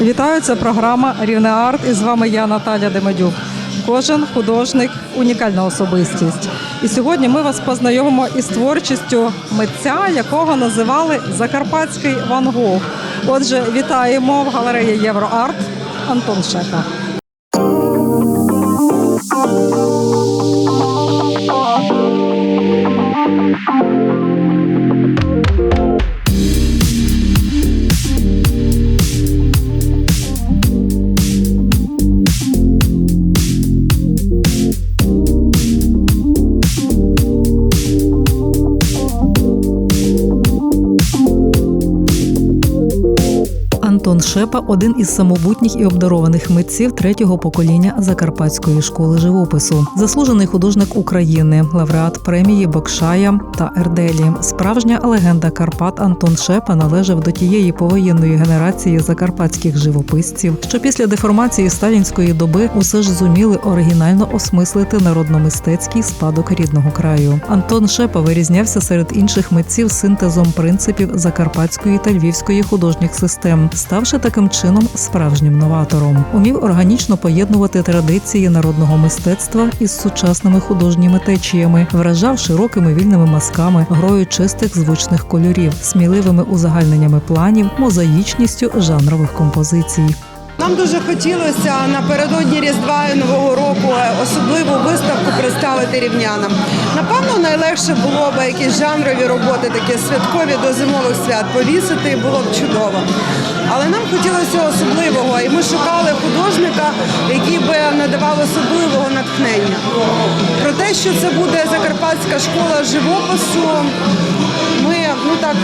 Вітаю, це програма Рівне Арт. І з вами я, Наталя Демедюк. Кожен художник унікальна особистість. І сьогодні ми вас познайомимо із творчістю митця, якого називали Закарпатський Ван Гог. Отже, вітаємо в галереї Євроарт Антон Шека. Антон Шепа один із самобутніх і обдарованих митців третього покоління Закарпатської школи живопису, заслужений художник України, лауреат премії Бокшая та Ерделі. Справжня легенда Карпат Антон Шепа належав до тієї повоєнної генерації закарпатських живописців, що після деформації сталінської доби усе ж зуміли оригінально осмислити народно-мистецький спадок рідного краю. Антон Шепа вирізнявся серед інших митців синтезом принципів закарпатської та львівської художніх систем, ставши таким чином справжнім новатором. Умів органічно поєднувати традиції народного мистецтва із сучасними художніми течіями, вражав широкими вільними мазками, грою чистих звучних кольорів, сміливими узагальненнями планів, мозаїчністю жанрових композицій. Нам дуже хотілося напередодні Різдва і Нового року особливу виставку представити рівнянам. Напевно, найлегше було б якісь жанрові роботи, такі святкові до зимових свят повісити, було б чудово. Але нам хотілося особливого, і ми шукали художника, який би надавав особливого натхнення. Про те, що це буде закарпатська школа живопису, ми ну так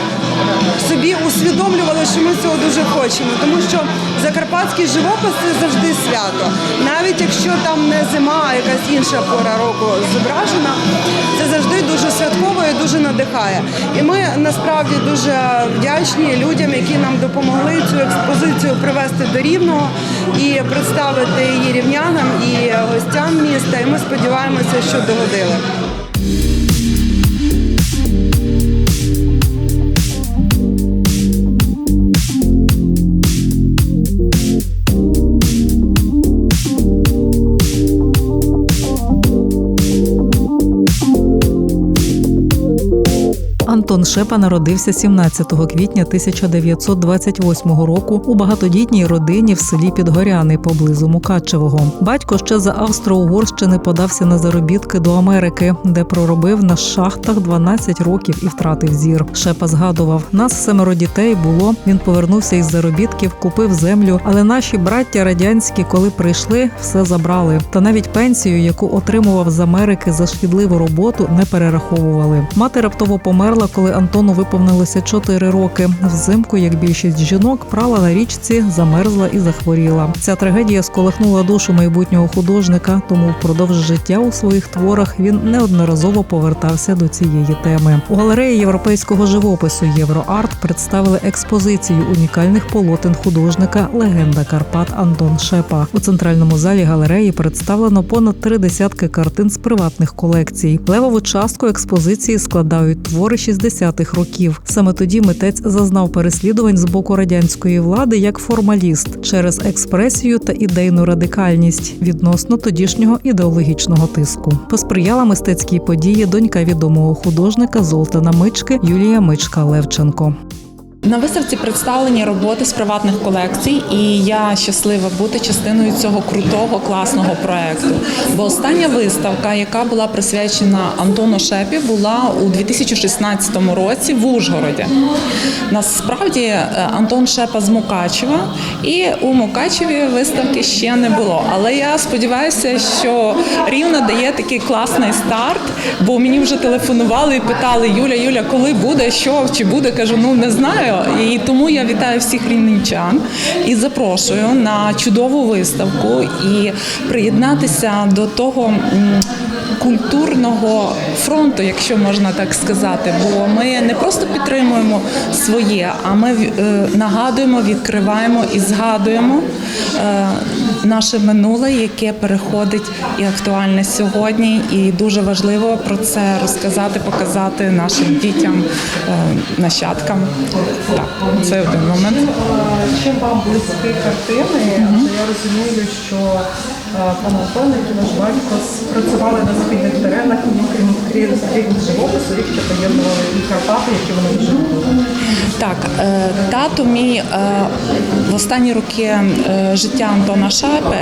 собі усвідомлювали, що ми цього дуже хочемо, тому що закарпатський живопис це завжди свято. Навіть якщо там не зима, а якась інша пора року зображена, це завжди дуже святково і дуже надихає. І ми насправді дуже вдячні людям, які нам допомогли цю експозицію привести до рівного і представити її рівнянам і гостям міста. І ми сподіваємося, що догодили. Антон Шепа народився 17 квітня 1928 року у багатодітній родині в селі Підгоряни поблизу Мукачевого. Батько ще за Австро-Угорщини подався на заробітки до Америки, де проробив на шахтах 12 років і втратив зір. Шепа згадував: нас семеро дітей було. Він повернувся із заробітків, купив землю. Але наші браття радянські, коли прийшли, все забрали. Та навіть пенсію, яку отримував з Америки за шкідливу роботу, не перераховували. Мати раптово померла, коли Антону виповнилося 4 роки. Взимку, як більшість жінок, прала на річці, замерзла і захворіла. Ця трагедія сколихнула душу майбутнього художника, тому впродовж життя у своїх творах він неодноразово повертався до цієї теми. У галереї європейського живопису Євроарт представили експозицію унікальних полотен художника Легенда Карпат Антон Шепа. У центральному залі галереї представлено понад три десятки картин з приватних колекцій. Левову частку експозиції складають твори 60-х років. Саме тоді митець зазнав переслідувань з боку радянської влади як формаліст через експресію та ідейну радикальність відносно тодішнього ідеологічного тиску. Посприяла мистецькій події донька відомого художника Золтана Мички Юлія Мичка Левченко. На виставці представлені роботи з приватних колекцій, і я щаслива бути частиною цього крутого класного проекту. Бо остання виставка, яка була присвячена Антону Шепі, була у 2016 році в Ужгороді. Насправді е, Антон Шепа з Мукачева, і у Мукачеві виставки ще не було. Але я сподіваюся, що Рівна дає такий класний старт, бо мені вже телефонували і питали Юля, Юля, коли буде, що чи буде? Кажу, ну не знаю, І тому я вітаю всіх рівненчан і запрошую на чудову виставку і приєднатися до того. Культурного фронту, якщо можна так сказати, бо ми не просто підтримуємо своє, а ми е, нагадуємо, відкриваємо і згадуємо е, наше минуле, яке переходить і актуальне сьогодні. І дуже важливо про це розказати, показати нашим дітям, е, нащадкам. Так, це один момент. Чим вам близькі картини? Я розумію, що е, пан Антон, як і ваш батько, працювали на спільних теренах, і крім крім живопису, їх ще поєднували і Карпати, які вони дуже любили. Так, е, тато мій е, в останні роки е, життя Антона Шапи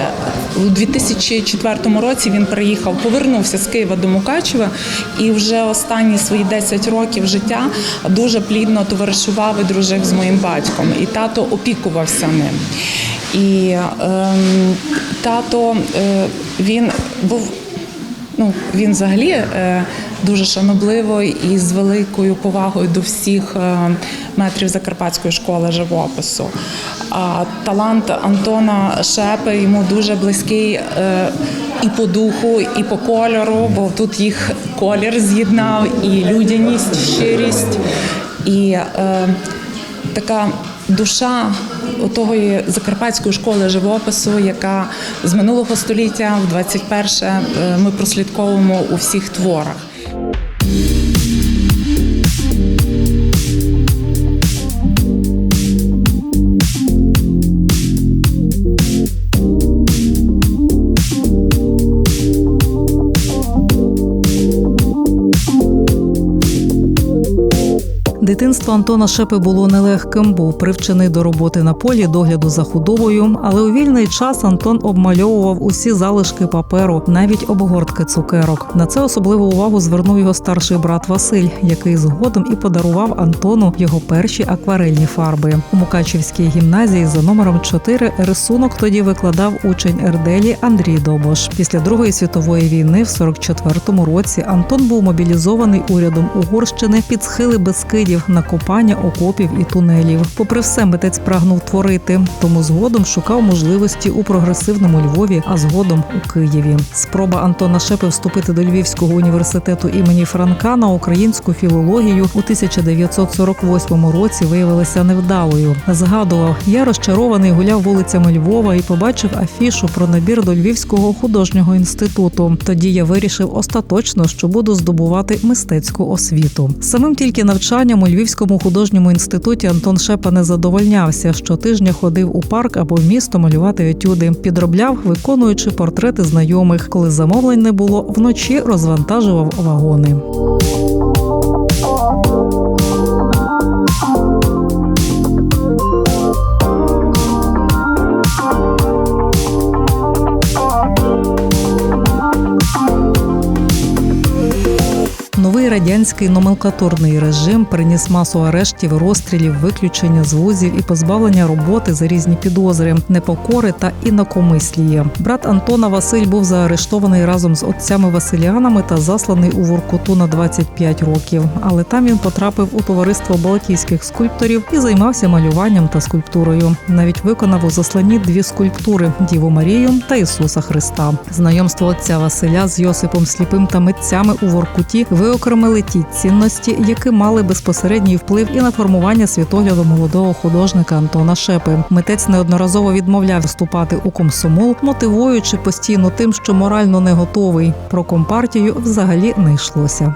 у 2004 році він приїхав, повернувся з Києва до Мукачева і вже останні свої 10 років життя дуже плідно товаришував і дружив з моїм батьком. І тато опікувався ним. І ем, тато е, він був Ну, він взагалі е, дуже шанобливо і з великою повагою до всіх е, метрів Закарпатської школи живопису. А талант Антона Шепи йому дуже близький і по духу, і по кольору, бо тут їх колір з'єднав, і людяність, щирість, і така душа отої закарпатської школи живопису, яка з минулого століття в 21 е, ми прослідковуємо у всіх творах. Дитинство Антона Шепи було нелегким, був привчений до роботи на полі, догляду за худобою. Але у вільний час Антон обмальовував усі залишки паперу, навіть обгортки цукерок. На це особливу увагу звернув його старший брат Василь, який згодом і подарував Антону його перші акварельні фарби. У Мукачівській гімназії за номером 4 рисунок тоді викладав учень Ерделі Андрій Добош. Після Другої світової війни, в 44-му році, Антон був мобілізований урядом Угорщини під схили Бескидів на копання окопів і тунелів. Попри все, митець прагнув творити, тому згодом шукав можливості у прогресивному Львові, а згодом у Києві. Спроба Антона Шепи вступити до Львівського університету імені Франка на українську філологію у 1948 році виявилася невдалою. Згадував, я розчарований гуляв вулицями Львова і побачив афішу про набір до Львівського художнього інституту. Тоді я вирішив остаточно, що буду здобувати мистецьку освіту. Самим тільки навчанням у Львівському художньому інституті Антон Шепа не задовольнявся. Щотижня ходив у парк або в місто малювати етюди. Підробляв, виконуючи портрети знайомих. Коли замовлень не було, вночі розвантажував вагони. Новий радянський номенклатурний режим приніс масу арештів, розстрілів, виключення з вузів і позбавлення роботи за різні підозри, непокори та інакомисліє. Брат Антона Василь був заарештований разом з отцями Василіанами та засланий у Воркуту на 25 років. Але там він потрапив у товариство балтійських скульпторів і займався малюванням та скульптурою. Навіть виконав у засланні дві скульптури Діву Марію та Ісуса Христа. Знайомство отця Василя з Йосипом Сліпим та митцями у Воркуті виокремили ті цінності, які мали безпосередній вплив і на формування світогляду молодого художника Антона Шепи. Митець неодноразово відмовляв вступати у комсомол, мотивуючи постійно тим, що морально не готовий. Про компартію взагалі не йшлося.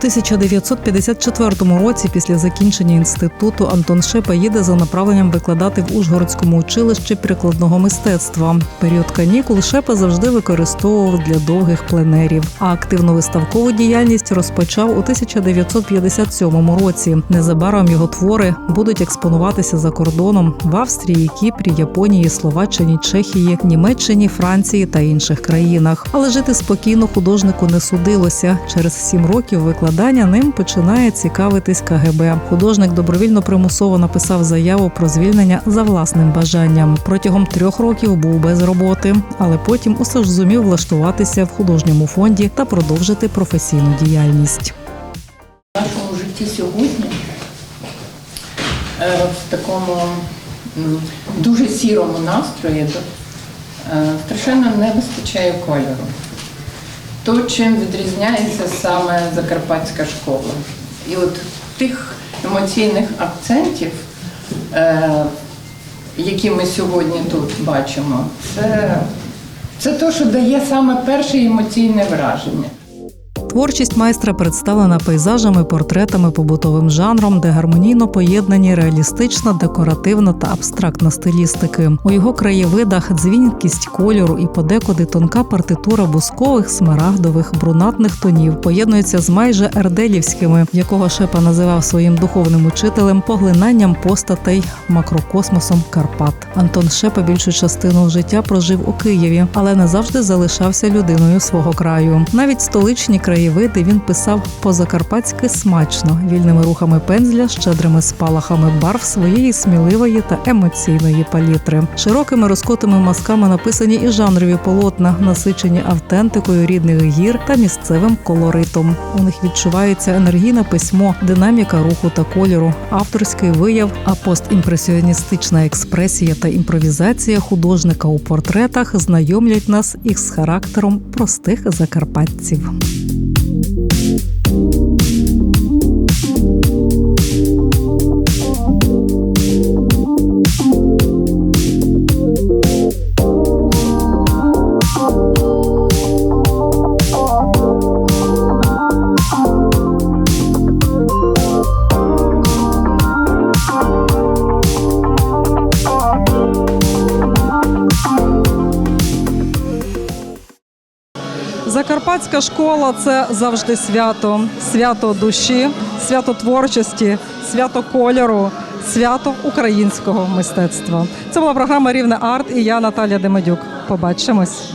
1954 році, після закінчення інституту, Антон Шепа їде за направленням викладати в Ужгородському училищі прикладного мистецтва. Період канікул Шепа завжди використовував для довгих пленерів. А активну виставкову діяльність розпочав у 1957 році. Незабаром його твори будуть експонуватися за кордоном в Австрії, Кіпрі, Японії, Словаччині, Чехії, Німеччині, Франції та інших країнах. Але жити спокійно художнику не судилося. Через сім років викладання викладання ним починає цікавитись КГБ. Художник добровільно примусово написав заяву про звільнення за власним бажанням. Протягом трьох років був без роботи, але потім усе ж зумів влаштуватися в художньому фонді та продовжити професійну діяльність. В нашому житті сьогодні е, в такому дуже сірому настрої е, страшенно не вистачає кольору. То, чим відрізняється саме закарпатська школа. І от тих емоційних акцентів, е, які ми сьогодні тут бачимо, це, це те, що дає саме перше емоційне враження. Творчість майстра представлена пейзажами, портретами, побутовим жанром, де гармонійно поєднані реалістична, декоративна та абстрактна стилістики. У його краєвидах дзвінкість кольору і подекуди тонка партитура бускових, смарагдових, брунатних тонів поєднується з майже ерделівськими, якого Шепа називав своїм духовним учителем, поглинанням постатей макрокосмосом Карпат. Антон Шепа більшу частину життя прожив у Києві, але не завжди залишався людиною свого краю. Навіть столичні краєвиди він писав по-закарпатськи смачно, вільними рухами пензля, щедрими спалахами барв своєї сміливої та емоційної палітри. Широкими розкотими мазками написані і жанрові полотна, насичені автентикою рідних гір та місцевим колоритом. У них відчувається енергійне письмо, динаміка руху та кольору, авторський вияв, а постімпресіоністична експресія та імпровізація художника у портретах знайомлять нас із характером простих закарпатців. Закарпатська школа це завжди свято, свято душі, свято творчості, свято кольору, свято українського мистецтва. Це була програма Рівне Арт і я Наталія Демедюк. Побачимось.